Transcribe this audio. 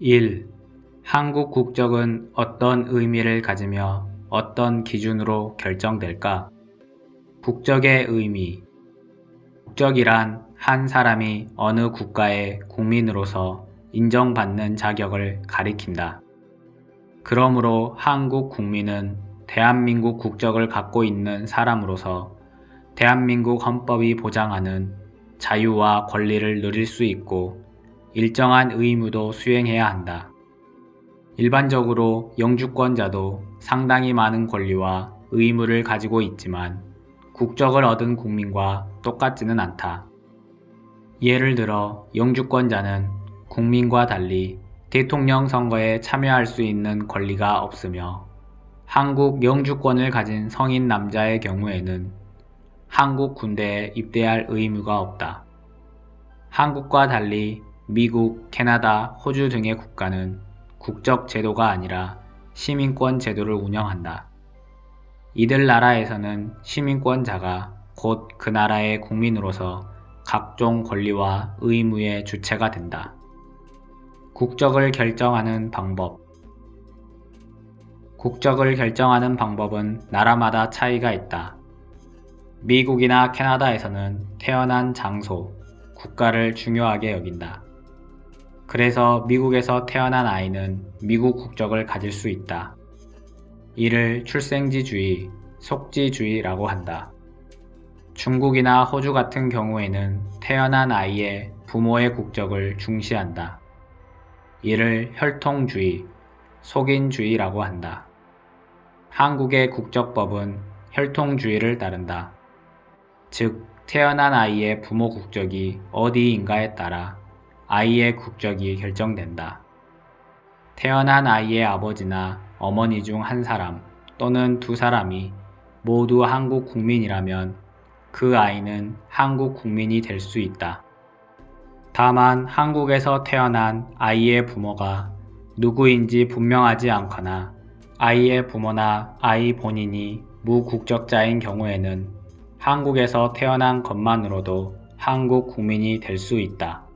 1. 한국 국적은 어떤 의미를 가지며 어떤 기준으로 결정될까? 국적의 의미. 국적이란 한 사람이 어느 국가의 국민으로서 인정받는 자격을 가리킨다. 그러므로 한국 국민은 대한민국 국적을 갖고 있는 사람으로서 대한민국 헌법이 보장하는 자유와 권리를 누릴 수 있고 일정한 의무도 수행해야 한다. 일반적으로 영주권자도 상당히 많은 권리와 의무를 가지고 있지만 국적을 얻은 국민과 똑같지는 않다. 예를 들어 영주권자는 국민과 달리 대통령 선거에 참여할 수 있는 권리가 없으며 한국 영주권을 가진 성인 남자의 경우에는 한국 군대에 입대할 의무가 없다. 한국과 달리 미국, 캐나다, 호주 등의 국가는 국적 제도가 아니라 시민권 제도를 운영한다. 이들 나라에서는 시민권자가 곧 그 나라의 국민으로서 각종 권리와 의무의 주체가 된다. 국적을 결정하는 방법 국적을 결정하는 방법은 나라마다 차이가 있다. 미국이나 캐나다에서는 태어난 장소, 국가를 중요하게 여긴다. 그래서 미국에서 태어난 아이는 미국 국적을 가질 수 있다. 이를 출생지주의, 속지주의라고 한다. 중국이나 호주 같은 경우에는 태어난 아이의 부모의 국적을 중시한다. 이를 혈통주의, 속인주의라고 한다. 한국의 국적법은 혈통주의를 따른다. 즉, 태어난 아이의 부모 국적이 어디인가에 따라 아이의 국적이 결정된다. 태어난 아이의 아버지나 어머니 중 한 사람 또는 두 사람이 모두 한국 국민이라면 그 아이는 한국 국민이 될 수 있다. 다만 한국에서 태어난 아이의 부모가 누구인지 분명하지 않거나 아이의 부모나 아이 본인이 무국적자인 경우에는 한국에서 태어난 것만으로도 한국 국민이 될 수 있다.